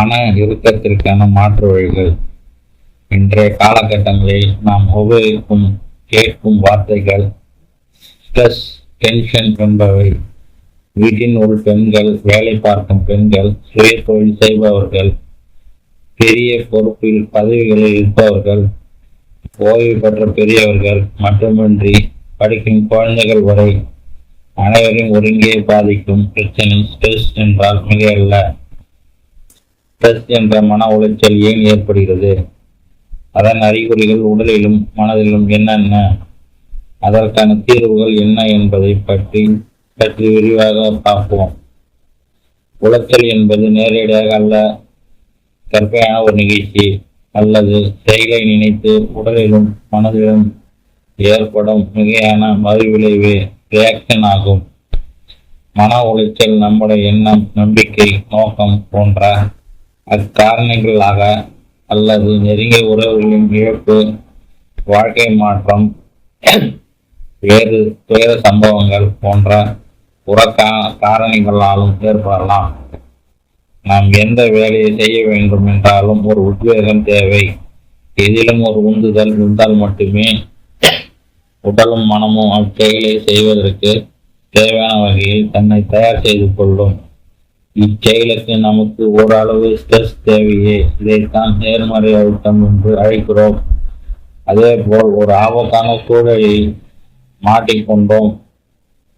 மன இறுக்கத்திற்கான மாற்று வழிகள். இன்றைய காலகட்டங்களில் நாம் உபயோகிக்கும் கேட்கும் வார்த்தைகள் ஸ்ட்ரெஸ் டென்ஷன் என்பவை. வீட்டின் உள் பெண்கள் வேலை பார்க்கும் பெண்கள் சுய தொழில் செய்பவர்கள் பெரிய பொறுப்பில் பதவிகளில் இருப்பவர்கள் ஓய்வு பெற்ற பெரியவர்கள் மட்டுமின்றி படிக்கும் குழந்தைகள் வரை அனைவரையும் ஒருங்கே பாதிக்கும் பிரச்சனை ஸ்ட்ரெஸ் என்றால் மிக அல்ல ஸ்ட்ரெஸ் என்ற மன உளைச்சல் ஏன் ஏற்படுகிறது? அதன் அறிகுறிகள் உடலிலும் மனதிலும் என்னென்ன? அதற்கான தீர்வுகள் என்ன என்பதை பற்றி பற்றி விரிவாக பார்ப்போம். உளைச்சல் என்பது நேரடியாக அல்ல கற்பையான ஒரு நிகழ்ச்சி அல்லது செயலை நினைத்து உடலிலும் மனதிலும் ஏற்படும் மிகையான மறுவிளைவு ரியாக்ஷன் ஆகும். மன உளைச்சல் நம்முடைய எண்ணம் நம்பிக்கை நோக்கம் போன்ற அக்காரணங்களாக அல்லது நெருங்கிய உறவுகளின் இழப்பு வாழ்க்கை மாற்றம் வேறு துயர சம்பவங்கள் போன்ற புறக்கா காரணிகளாலும் ஏற்படலாம். நாம் எந்த வேலையை செய்ய வேண்டும் என்றாலும் ஒரு உத்வேகம் தேவை. எதிலும் ஒரு உந்துதல் இருந்தால் மட்டுமே உடலும் மனமும் அச்செயலை செய்வதற்கு தேவையான வகையில் தன்னை தயார் செய்து கொள்ளும். இச்செயலுக்கு நமக்கு ஓரளவு ஸ்ட்ரெஸ் தேவையே. இதைத்தான் நேர்மறை அழுத்தம் என்று அழைக்கிறோம். அதே போல் ஒரு ஆபத்தான சூழலில் மாட்டிக்கொண்டோம்.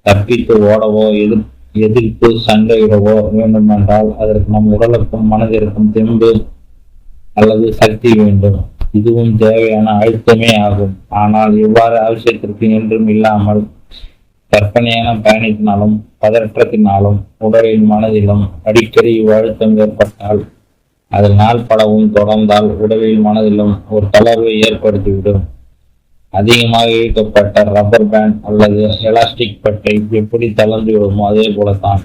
தப்பித்து ஓடவோ எதிர் எதிர்த்து சண்டையிடவோ வேண்டுமென்றால் அதற்கு நம் உடலுக்கும் மனதிற்கும் தெம்பு அல்லது சக்தி வேண்டும். இதுவும் தேவையான அழுத்தமே ஆகும். ஆனால் இவ்வாறு அவசியத்திற்கு என்றும் இல்லாமல் கற்பனையான பயணத்தினாலும் பதற்றத்தினாலும் உடலின் மனதிலும் அடிக்கடி அழுத்தம் ஏற்பட்டால் அது நாள் படவும் தொடர்ந்தால் உடலில் மனதிலும் ஒரு தளர்வை ஏற்படுத்திவிடும். அதிகமாக இழுக்கப்பட்ட ரப்பர் பேண்ட் அல்லது எலாஸ்டிக் பட்டை எப்படி தளர்ந்து விடுமோ அதே போலத்தான்.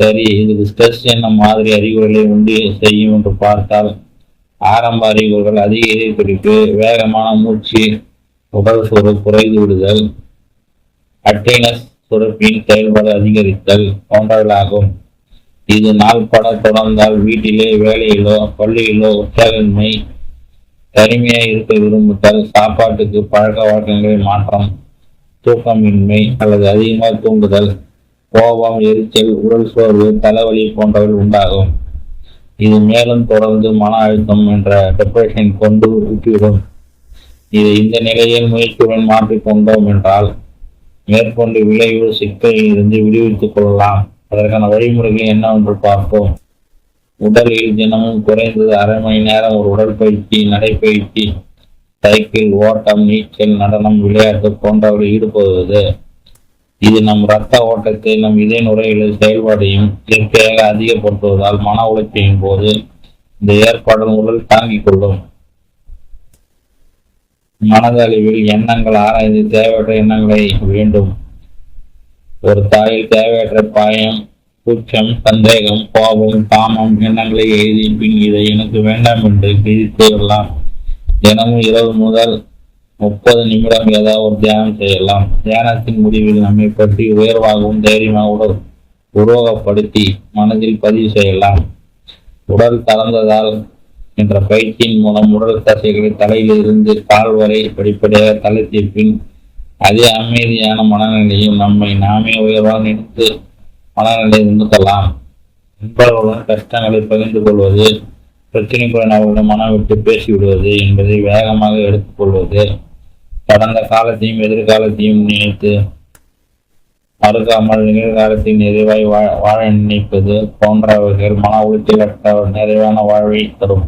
சரி இது ஸ்ட்ரெஸ் என்ன மாதிரி அறிகுறிகளை உண்டு செய்யும் என்று பார்த்தால் ஆரம்ப அறிகுறிகள் அதிக குறிப்பு வேகமான மூச்சு உடல் சோறு குறைந்து விடுதல் அட்டைனஸ் சுரப்பின் செயல்பாடு அதிகரித்தல் போன்றவர்களாகும் இது நாள் பட தொடர்ந்தால் வீட்டிலே வேலையிலோ பள்ளியிலோ உற்சாகமின்மை தனிமையாக இருக்க விரும்புதல் சாப்பாட்டுக்கு பழக்க வழக்கங்களில் மாற்றம் தூக்கமின்மை அல்லது அதிகமாக தூங்குதல் கோபம் எரிச்சல் உடல் சோர்வு தலைவலி போன்றவை உண்டாகும். இது மேலும் தொடர்ந்து மன அழுத்தம் என்ற டிப்ரெஷன் கொண்டு விட்டுவிடும் இது இந்த நிலையில் முயற்சியுடன் மாற்றிக்கொண்டோம் என்றால் மேற்கொண்டு விளைவு சிக்கலில் இருந்து விடுவித்துக் கொள்ளலாம். அதற்கான வழிமுறைகள் என்னவென்று பார்ப்போம். உடலில் தினமும் குறைந்தது அரை மணி நேரம் ஒரு உடற்பயிற்சி நடைப்பயிற்சி சைக்கிள் ஓட்டம் நீச்சல் நடனம் விளையாட்டு போன்றவற்றில் ஈடுபடுவது. இது நம் இரத்த ஓட்டத்தை நம் இதய நுரையீரல் செயல்பாடையும் இயற்கையாக அதிகப்படுத்துவதால் மன உளைச்சலின் போது இந்த ஏற்பாடு உடல் தாங்கிக் கொள்ளும். மனதளவில் எண்ணங்கள் ஆராய்ந்து தேவையற்ற எண்ணங்களை வேண்டும். ஒரு தாயில் தேவையற்ற பாயம் கூச்சம் சந்தேகம் கோபம் காமம் எண்ணங்களை எழுதி பின் இதை எனக்கு வேண்டாம் என்று கிழித்து விடலாம் தினமும் இரவு முதல் முப்பது நிமிடம் ஏதாவது ஒரு தியானம் செய்யலாம். தியானத்தின் முடிவில் நம்மை பற்றி உயர்வாகவும் தைரியமாக உருவகப்படுத்தி மனதில் பதிவு செய்யலாம். உடல் தளர்ந்ததால் என்ற பயிற்சியின் மூலம் உடல் தசைகளை தலையில் இருந்து கால் வரை படிப்படியாக தளர்த்திய பின் அதே அமைதியான மனநிலையும் நம்மை நாமே உயர்வாக நினைத்து மனநிலை நிறுத்தலாம் நண்பர்களுடன் கஷ்டங்களை பகிர்ந்து கொள்வது பிரச்சனைக்குள்ள அவர்களிடம் மனம் விட்டு பேசிவிடுவது என்பதை வேகமாக எடுத்துக்கொள்வது கடந்த காலத்தையும் எதிர்காலத்தையும் நினைத்து மறுக்காமல் நிகழ்காலத்தில் நிறைவாய் வாழ நினைப்பது போன்றவர்கள் மன உளைச்சலற்ற நிறைவான வாழ்வை தரும்.